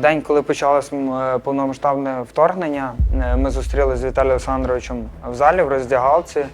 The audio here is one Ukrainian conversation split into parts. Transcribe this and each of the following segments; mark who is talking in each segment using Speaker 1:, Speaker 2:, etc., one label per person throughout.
Speaker 1: день, коли почалось е, повномасштабне вторгнення, е, ми зустрілися з Віталієм Олександровичем в залі в роздягалці.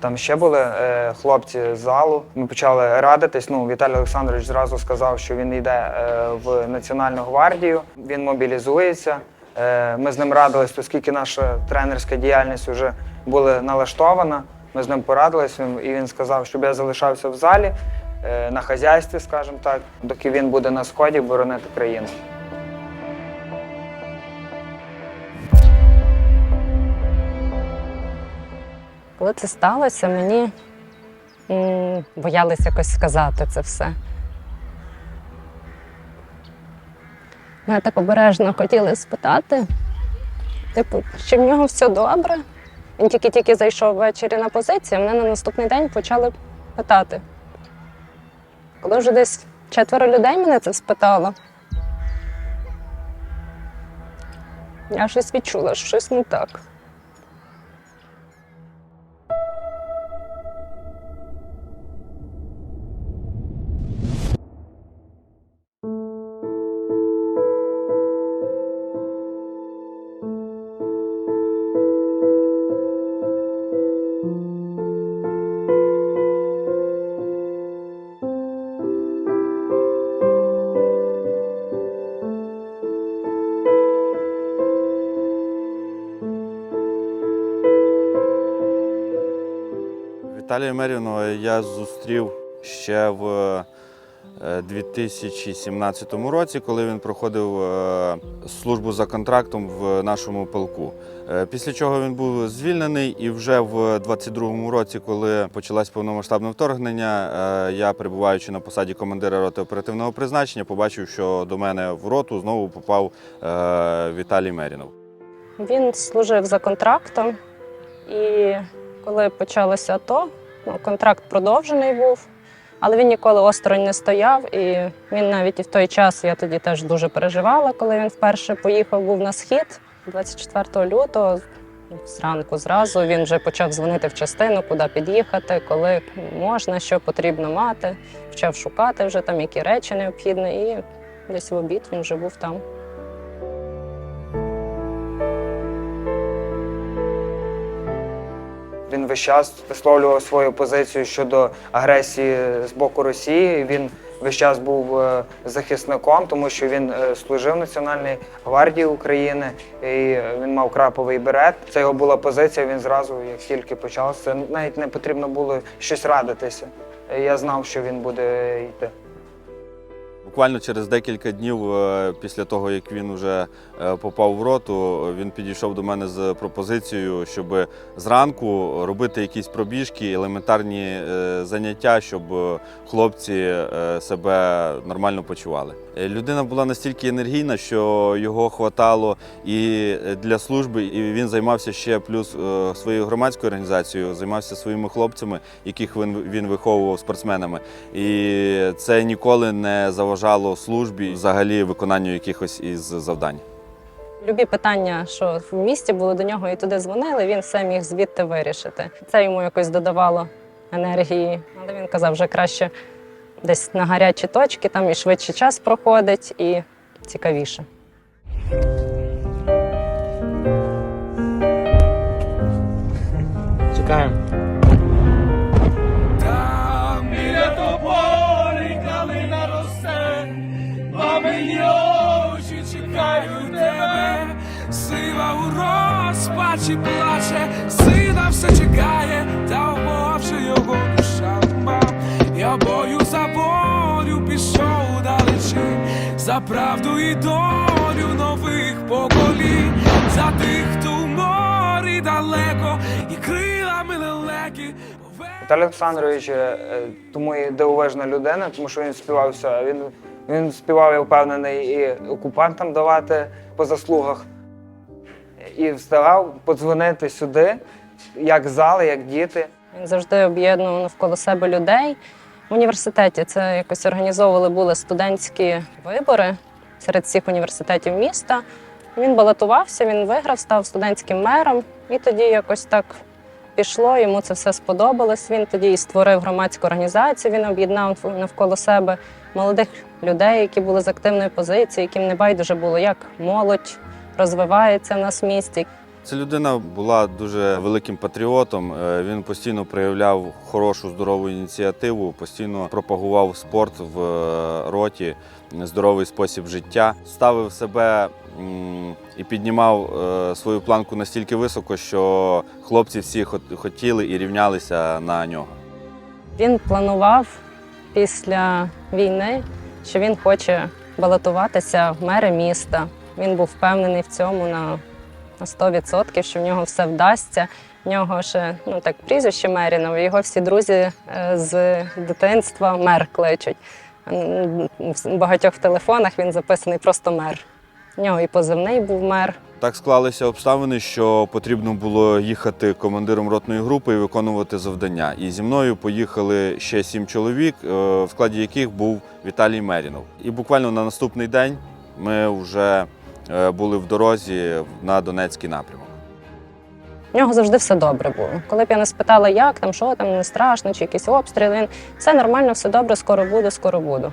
Speaker 1: Там ще були е, хлопці з залу. Ми почали радитись. Ну, Віталій Олександрович зразу сказав, що він йде е, в Національну гвардію, він мобілізується. Е, ми з ним радились, оскільки наша тренерська діяльність вже була налаштована. Ми з ним порадились, і він сказав, щоб я залишався в залі е, на хазяйстві, скажімо так, доки він буде на сході боронити країну.
Speaker 2: Коли це сталося, мені м, боялись якось сказати це все. Мене так обережно хотіли спитати, типу, чи в нього все добре. Він тільки-тільки зайшов ввечері на позицію, мене на наступний день почали питати. Коли вже десь четверо людей мене це спитало, я щось відчула, що щось не так.
Speaker 3: Віталія Мерівного я зустрів ще в е, 2017 році, коли він проходив е, службу за контрактом в нашому полку. Е, Після чого він був звільнений, і вже в 22-му році, коли почалось повномасштабне вторгнення, е, я, перебуваючи на посаді командира роти оперативного призначення, побачив, що до мене в роту знову попав е, Віталій Мерінов.
Speaker 2: Він служив за контрактом, і коли почалося АТО, ну, контракт продовжений був, але він ніколи осторонь не стояв. І він навіть і в той час я тоді теж дуже переживала, коли він вперше поїхав, був на схід 24 лютого. Зранку зразу він вже почав дзвонити в частину, куди під'їхати, коли можна, що потрібно мати. Почав шукати вже там, які речі необхідні, і десь в обід він вже був там.
Speaker 1: Він весь час висловлював свою позицію щодо агресії з боку Росії. Він весь час був е, захисником, тому що він е, служив Національній гвардії України і він мав краповий берет. Це його була позиція. Він зразу, як тільки почався, навіть не потрібно було щось радитися. Я знав, що він буде йти.
Speaker 3: Буквально через декілька днів е, після того, як він вже е, попав в роту, він підійшов до мене з пропозицією, щоб зранку робити якісь пробіжки, елементарні е, заняття, щоб хлопці себе нормально почували. Людина була настільки енергійна, що його хватало і для служби, і він займався ще плюс своєю громадською організацією, займався своїми хлопцями, яких він, він виховував спортсменами. І це ніколи не заважало службі, взагалі виконанню якихось із завдань.
Speaker 2: Любі питання, що в місті були до нього і туди дзвонили, він все міг звідти вирішити. Це йому якось додавало енергії. Але він казав, вже краще десь на гарячі точки, там і швидше час проходить, і цікавіше.
Speaker 4: Чекаємо.
Speaker 5: Розпачі плаче, сина все чекає, та умовши його душа мав. Я бою за волю пішов далечі, за правду і долю нових поколінь, за тих, хто в морі далеко, і крилами лелеки.
Speaker 1: Віталій Олександрович е, тому і дивовижна людина, тому що він співав все. Він, він співав, я впевнений, і окупантам давати по заслугах. І вставав подзвонити сюди, як зали, як діти.
Speaker 2: Він завжди об'єднував навколо себе людей. В університеті це якось організовували були студентські вибори серед всіх університетів міста. Він балотувався, він виграв, став студентським мером, і тоді якось так пішло, йому це все сподобалось. Він тоді і створив громадську організацію. Він об'єднав навколо себе молодих людей, які були з активної позиції, яким не байдуже було, як молодь розвивається в нас в місті.
Speaker 3: Ця людина була дуже великим патріотом. Е, Він постійно проявляв хорошу здорову ініціативу, постійно пропагував спорт в е, роті, здоровий спосіб життя, ставив себе і піднімав е, свою планку настільки високо, що хлопці всі хот- хотіли і рівнялися на нього.
Speaker 2: Він планував після війни, що він хоче балотуватися в мери міста. Він був впевнений в цьому на, на 100%, що в нього все вдасться. В нього ще ну так прізвище Мерінов, його всі друзі е, з дитинства мер кличуть. В багатьох телефонах він записаний просто мер. В нього і позивний був мер. Так
Speaker 3: склалися обставини, що потрібно було їхати командиром ротної групи і виконувати завдання. І зі мною поїхали ще сім чоловік, е, в складі яких був Віталій Мерінов. І буквально на наступний день ми вже були в дорозі на Донецький напрямок.
Speaker 2: В нього завжди все добре було. Коли б я не спитала, як там, що там, не страшно, чи якісь обстріли, він все нормально, все добре, скоро буду, скоро буду.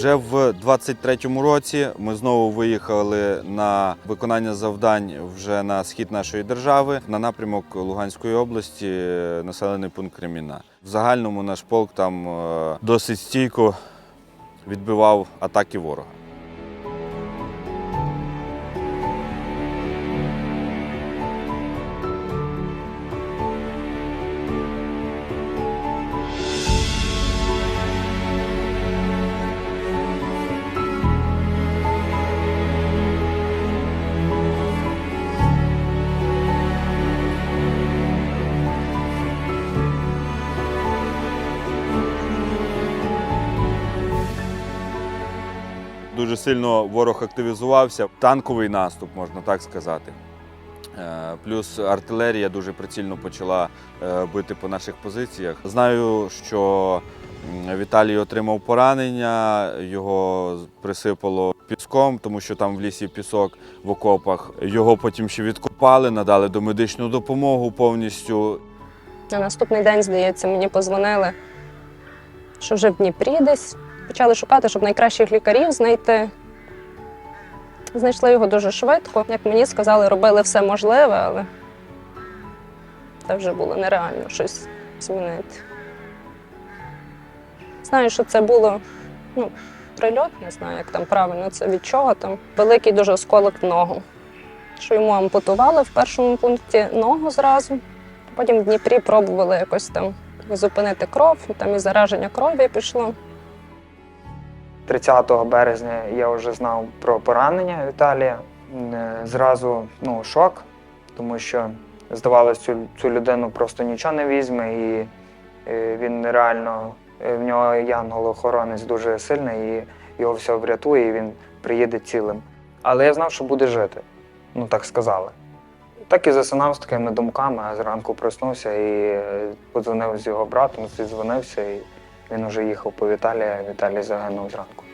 Speaker 3: Вже в 23-му році ми знову виїхали на виконання завдань вже на схід нашої держави на напрямок Луганської області, е, населений пункт Креміна. В загальному наш полк там е, досить стійко відбивав атаки ворога. Дуже сильно ворог активізувався. Танковий наступ, можна так сказати. Е, Плюс артилерія дуже прицільно почала е, бити по наших позиціях. Знаю, що Віталій отримав поранення, його присипало піском, тому що там в лісі пісок в окопах. Його потім ще відкопали, надали домедичну допомогу повністю.
Speaker 2: На наступний день, здається, мені позвонили, що вже в Дніпрі десь. Почали шукати, щоб найкращих лікарів знайти. Знайшли його дуже швидко. Як мені сказали, робили все можливе, але це вже було нереально щось змінити. Знаю, що це було ну, прильот, не знаю, як там правильно це від чого там. Великий дуже осколок ногу. Що йому ампутували в першому пункті ногу зразу. Потім в Дніпрі пробували якось там зупинити кров, там і зараження крові пішло.
Speaker 1: 30 березня я вже знав про поранення Віталія. Е, Зразу ну, шок, тому що здавалося, цю, цю людину просто нічого не візьме, і е, він реально е, в нього янгол-охоронець дуже сильний, і його все врятує, і він приїде цілим. Але я знав, що буде жити. Ну так сказали. Так і засинав з такими думками, а зранку проснувся і подзвонив з його братом, зідзвонився, і він вже їхав по Віталія, Віталій загинув зранку.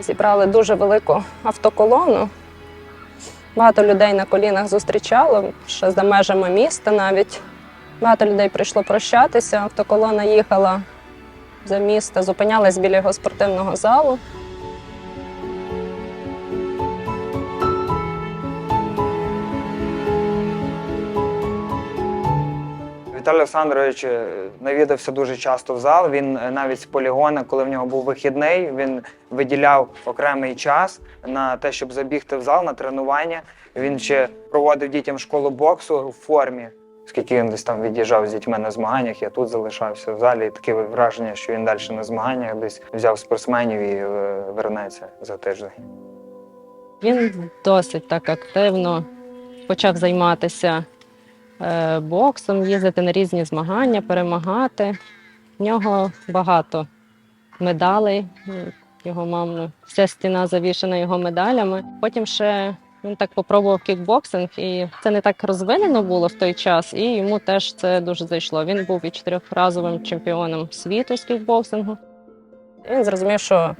Speaker 2: Зібрали дуже велику автоколону. Багато людей на колінах зустрічало, ще за межами міста навіть. Багато людей прийшло прощатися. Автоколона їхала за місто, зупинялась біля його спортивного залу.
Speaker 1: Віталій Олександрович е, навідався дуже часто в зал. Він е, навіть з полігона, коли в нього був вихідний, він виділяв окремий час на те, щоб забігти в зал на тренування. Він ще проводив дітям школу боксу в формі. Скільки він десь там від'їжджав з дітьми на змаганнях, я тут залишався в залі. Таке враження, що він далі на змаганнях десь взяв спортсменів і е, вернеться за тиждень.
Speaker 2: Він досить так активно почав займатися е, боксом, їздити на різні змагання, перемагати. В нього багато медалей. Його мамно, вся стіна завішена його медалями. Потім ще Він так попробував кікбоксинг, і це не так розвинено було в той час, і йому теж це дуже зайшло. Він був і чотирьохразовим чемпіоном світу з кікбоксингу. Він зрозумів, що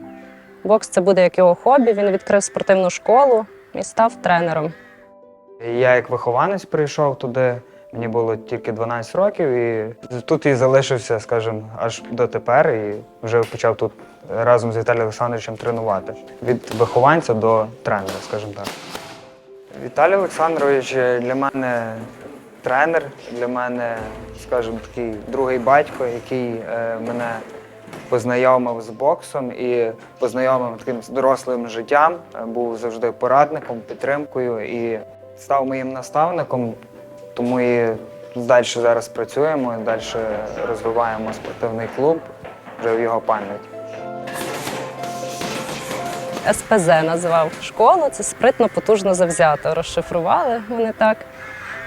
Speaker 2: бокс це буде як його хобі. Він відкрив спортивну школу і став тренером.
Speaker 1: Я як вихованець прийшов туди, мені було тільки 12 років, і тут і залишився, скажімо, аж дотепер, і вже почав тут разом з Віталієм Олександровичем тренувати. Від вихованця до тренера, скажімо так. Віталій Олександрович для мене тренер, для мене, скажімо, такий другий батько, який е, мене познайомив з боксом і познайомив таким дорослим життям, е, був завжди порадником, підтримкою і став моїм наставником, тому і далі зараз працюємо, далі розвиваємо спортивний клуб вже в його пам'ять.
Speaker 2: СПЗ називав школу. Це спритно, потужно завзято. Розшифрували вони так.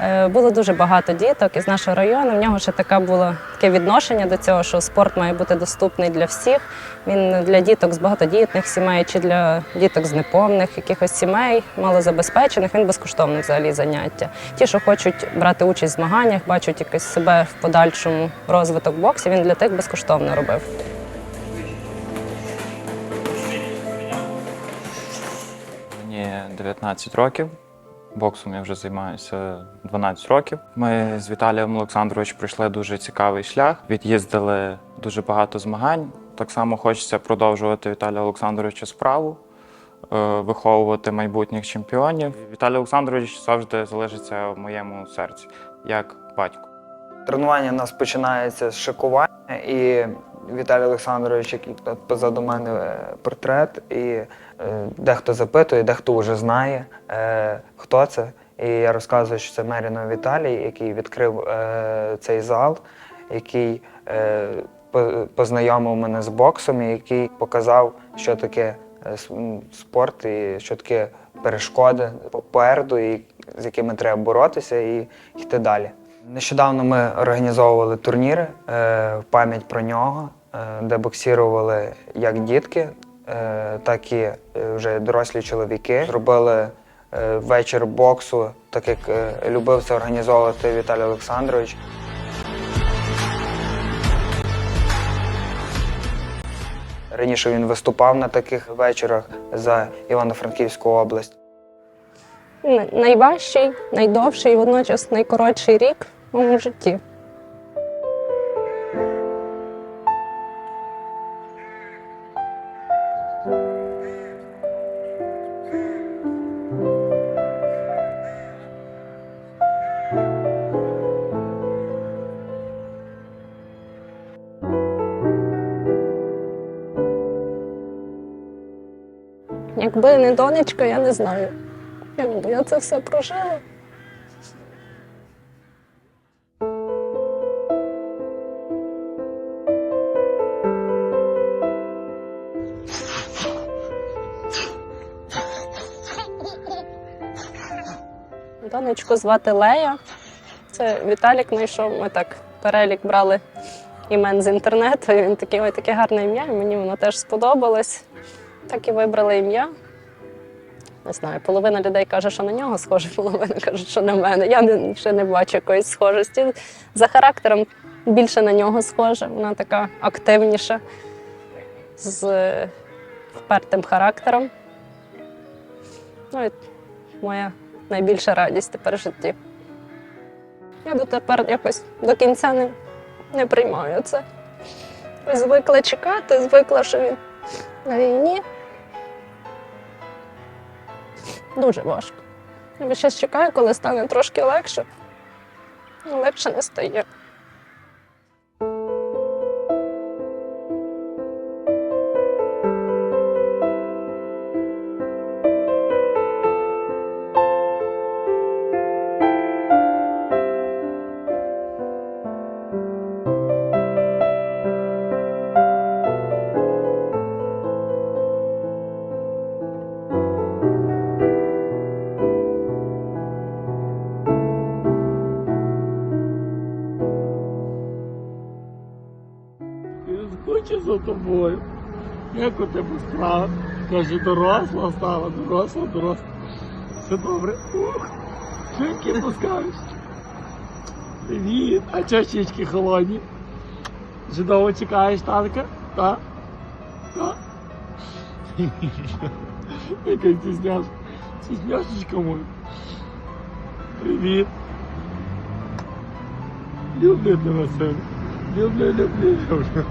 Speaker 2: Е, Було дуже багато діток із нашого району. В нього ще така було таке відношення до цього, що спорт має бути доступний для всіх. Він для діток з багатодітних сімей чи для діток з неповних якихось сімей, малозабезпечених. Він безкоштовний взагалі заняття. Ті, що хочуть брати участь в змаганнях, бачать якось себе в подальшому розвиток боксі. Він для тих безкоштовно робив.
Speaker 4: 19 років. Боксом я вже займаюся 12 років. Ми з Віталієм Олександровичем пройшли дуже цікавий шлях. Від'їздили дуже багато змагань. Так само хочеться продовжувати Віталія Олександровича справу, е, виховувати майбутніх чемпіонів. Віталій Олександрович завжди залишиться в моєму серці як батько.
Speaker 1: Тренування у нас починається з шикування, і Віталій Олександрович, який позаду мене е, портрет, і е, дехто запитує, дехто вже знає, е, хто це. І я розказую, що це Мерінов Віталій, який відкрив цей зал, який познайомив мене з боксом, і який показав, що таке спорт і що таке перешкоди попереду, і з якими треба боротися і йти далі. Нещодавно ми організовували турніри е, в пам'ять про нього, е, де боксірували як дітки, е, так і вже дорослі чоловіки. Зробили е, вечір боксу, так як любив це організовувати Віталій Олександрович. Раніше він виступав на таких вечорах за Івано-Франківську область.
Speaker 2: Найважчий, найдовший і водночас найкоротший рік моєму житті. Якби не донечка, я не знаю. Як би я це все прожила. Донечку звати Лея. Це Віталік знайшов. Ми так перелік брали імен з інтернету. І він такий, ой, таке гарне ім'я, і мені воно теж сподобалось. Так і вибрали ім'я. Не знаю, половина людей каже, що на нього схоже, половина каже, що на мене. Я не, ще не бачу якоїсь схожості. За характером більше на нього схожа. Вона така активніша, з е, впертим характером. Ну і моя найбільша радість тепер в житті. Я дотепер якось до кінця не, не приймаю це. Звикла чекати, звикла, що він на війні. Дуже важко. Я ще чекаю, коли стане трошки легше. Легше не стає.
Speaker 6: Він за тобою. Як у тебе справа? Каже, доросла стала, доросла, доросла. Все добре. Ух, щічки пускаєш. Привіт. А щічки холодні? Чудово чекаєш, татка? Так? Так? Яка стісняшка. Стісняшечка моя. Привіт. Люблю тебе, син. Люблю, люблю, люблю.